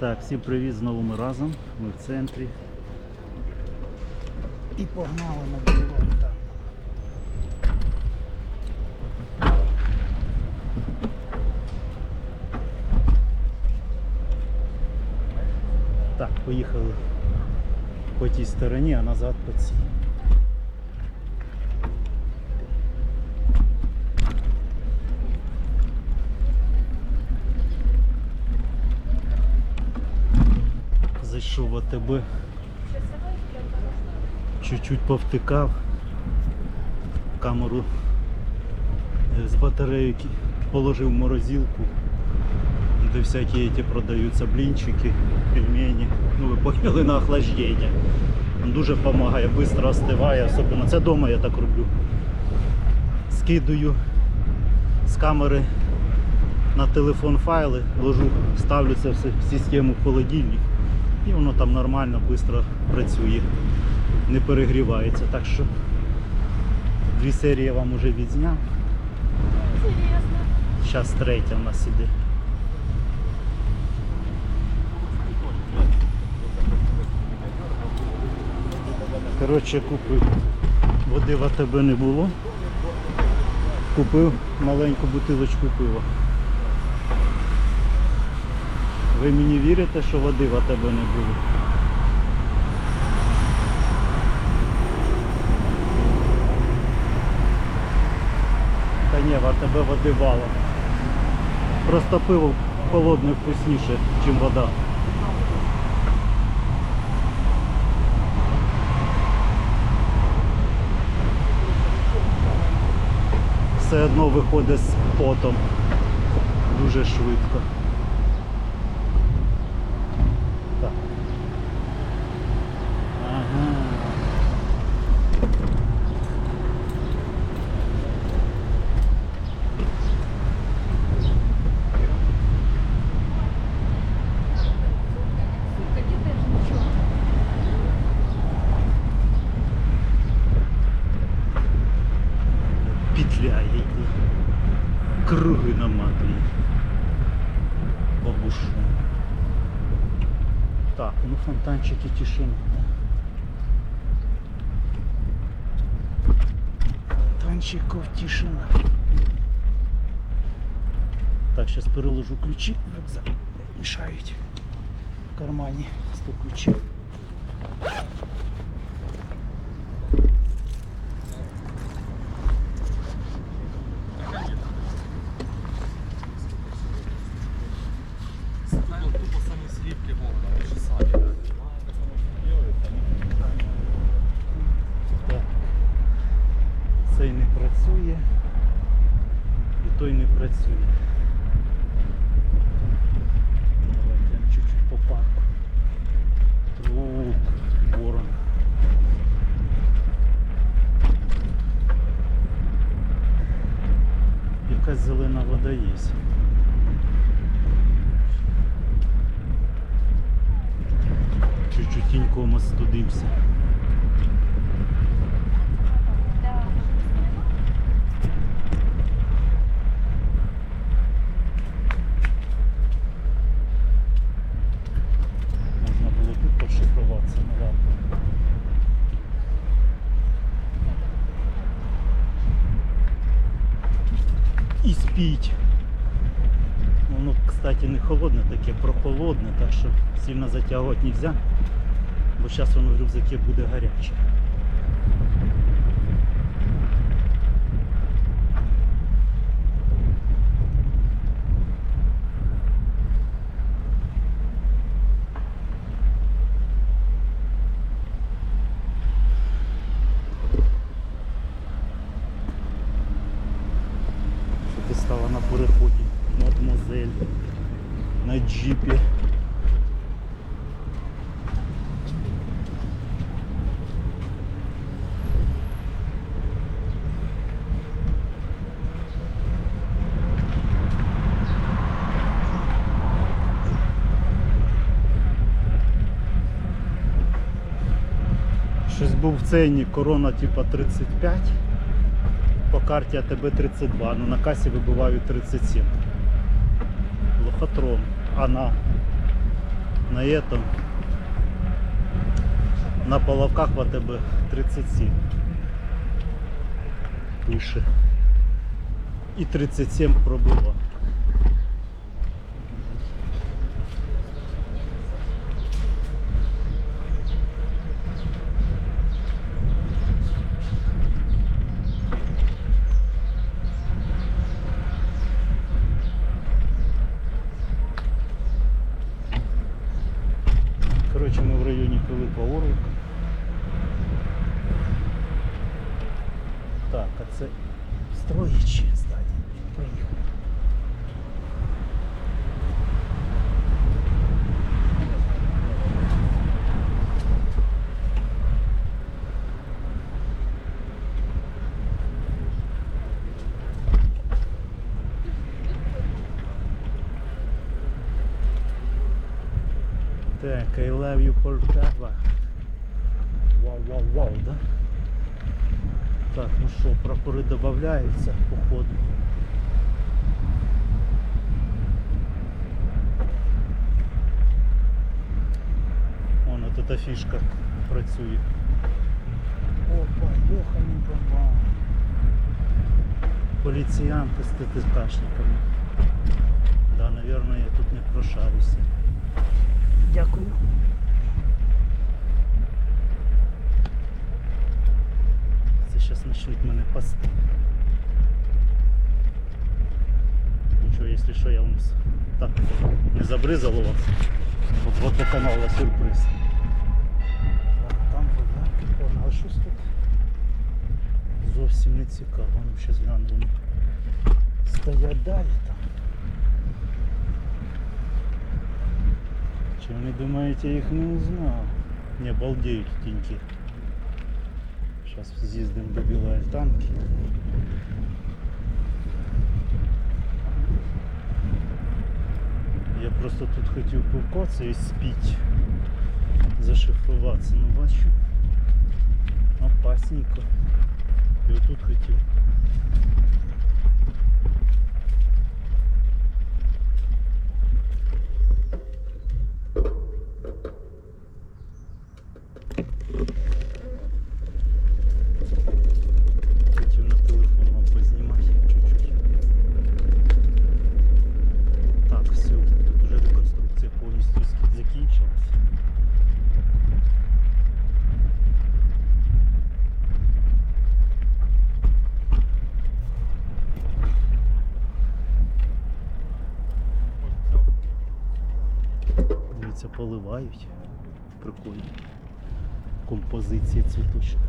Так, всім привіт, знову ми разом. Ми в центрі. І погнали на бульвар там. Так, поїхали по тій стороні, а назад по цій. Зайшов в АТБ. Чуть-чуть повтикав. Камеру з батареї ки- положив в морозилку, де всякі ті продаються блінчики, пельмені. Ну ви поняли на охлаждення. Він Дуже допомагає, швидко остиває, особливо це вдома я так роблю. Скидую з камери на телефон файли, ложу, ставлю це все в систему в холодильник і воно там нормально, швидко працює, не перегрівається. Так що дві серії я вам вже відзняв. Зараз третя в нас іде. Коротше, купив. Води в АТБ не було. Купив маленьку бутилочку пива. Ви мені вірите, що води в АТБ не було? Та ні, в АТБ води валом. Просто пиво холодне вкусніше, ніж вода. Все одно виходить з потом дуже швидко. Петляє йде. Круги наматує. Бабушу. Так, ну фонтанчики тишина. Фонтанчиков тишина. Так, зараз переложу ключі в рюкзак. Мішають в кармані 100 ключів. Ну, тупо самі сліпки можна, чи самі. да. Так. Цей не працює. І той не працює. Давайте чуть-чуть по парку. Труп, ворон. Якась зелена вода є. Чуть-чутенько мостудимся. Да. Можна було тут подшифруватися, ну ладно. І. Воно, кстати, не холодне таке, прохолодне, так що сильно затягувати не можна, бо зараз воно в рюкзаке буде гаряче. Ти на переході, мадмозель, на джипі. Щось був в цені корона типа 35 по карті АТБ 32, ну на касі вибивають 37. Лохотрон. А на на этом. На половках в АТБ 37. Пише. І 37 пробила. Коротше, ми в районі Пилипа Орлика. Так, а це строїчі здання. Поїхали. Так, I love you Poltava. Вау, вау, вау, да? Так, ну що, прапори додаються, походу. Вон от эта фішка працює. Опа, йоханий баба. Поліціянти з ТТКшниками. Да, наверное, я тут не прошарюся. Дякую. Це зараз почнуть мене пасти. Нічого, якщо що, я вам с- так не забризало вас. От водоканала сюрприз. Так, там вода, О, а щось тут зовсім не цікаво. Ну, зараз гляну, вони стоять далі там. Чи вони думаєте, я їх не узнав? Не, балдеють тіньки. Зараз з'їздимо до білої альтанки. Я просто тут хотів пивко і спіть. Зашифруватися, ну бачу. Опасненько. І отут хотів. Хотів Дивіться, поливають. Прикольно. Композиція цвіточок.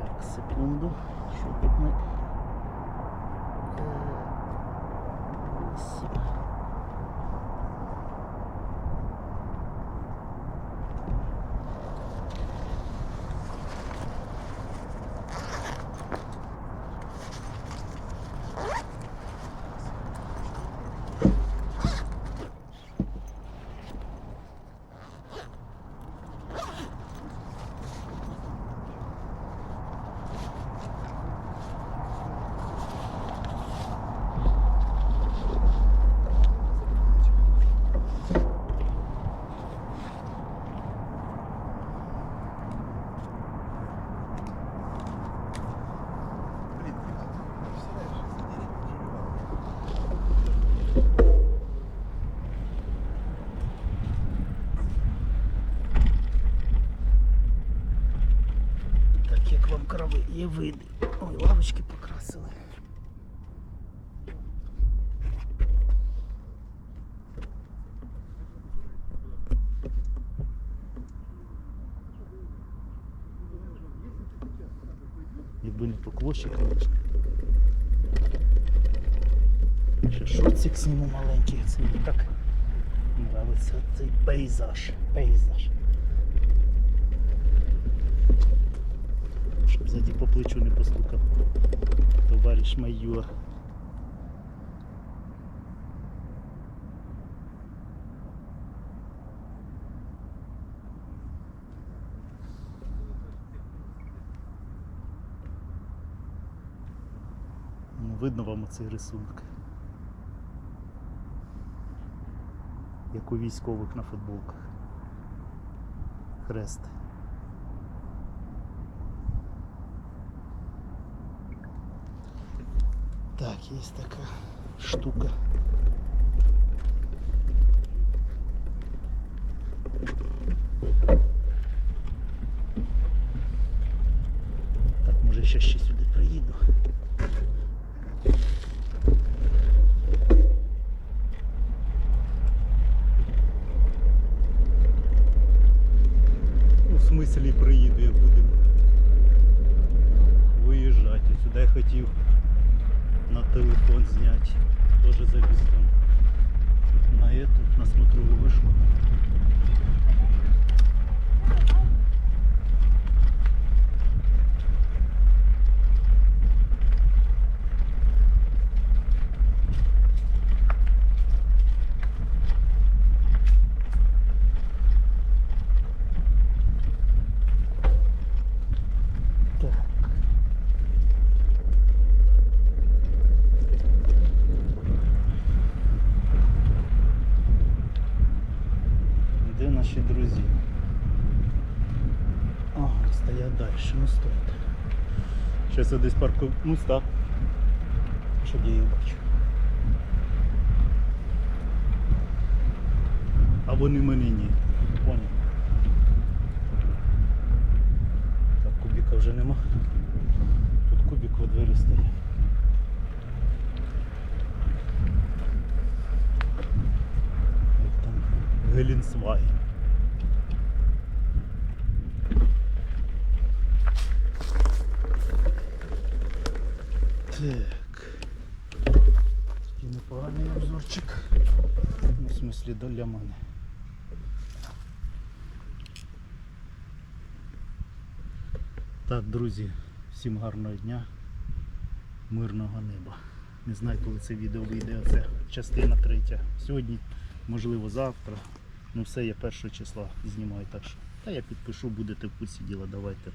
Так, секунду. Що тут ми? Е, вісім. Так як види. Ой, лавочки покрасили. Якби не поклощик, звісно. Ще шорцик сніму маленький, це мені так нравиться цей пейзаж. Пейзаж. Щоб ззаді по плечу не постукав. Товариш майор. Ну, видно вам оцей рисунок. Як у військових на футболках. Хрест. Так, есть такая штука. Так, може ще ще сюди приїду. Ну, в смислі приїду, як будемо виїжджати. Сюди я хотів на Телефон зняти. Тоже завіз там на эту, на смотрову вишку. Так. Де наші друзі? Ага, далі, ну стоять. Зараз я десь парку. Ну став. Щоб я їх бачу. А вони мене ні. Поняв. Так, кубіка вже нема. Тут кубік во двері стоїть. Гелінсвай. Обзорчик. Ну, в смислі для мене. Так, друзі, всім гарного дня, мирного неба. Не знаю, коли це відео вийде, це частина третя. Сьогодні, можливо, завтра. Ну все, я першого числа знімаю, так що. Та я підпишу, будете в курсі діла, давайте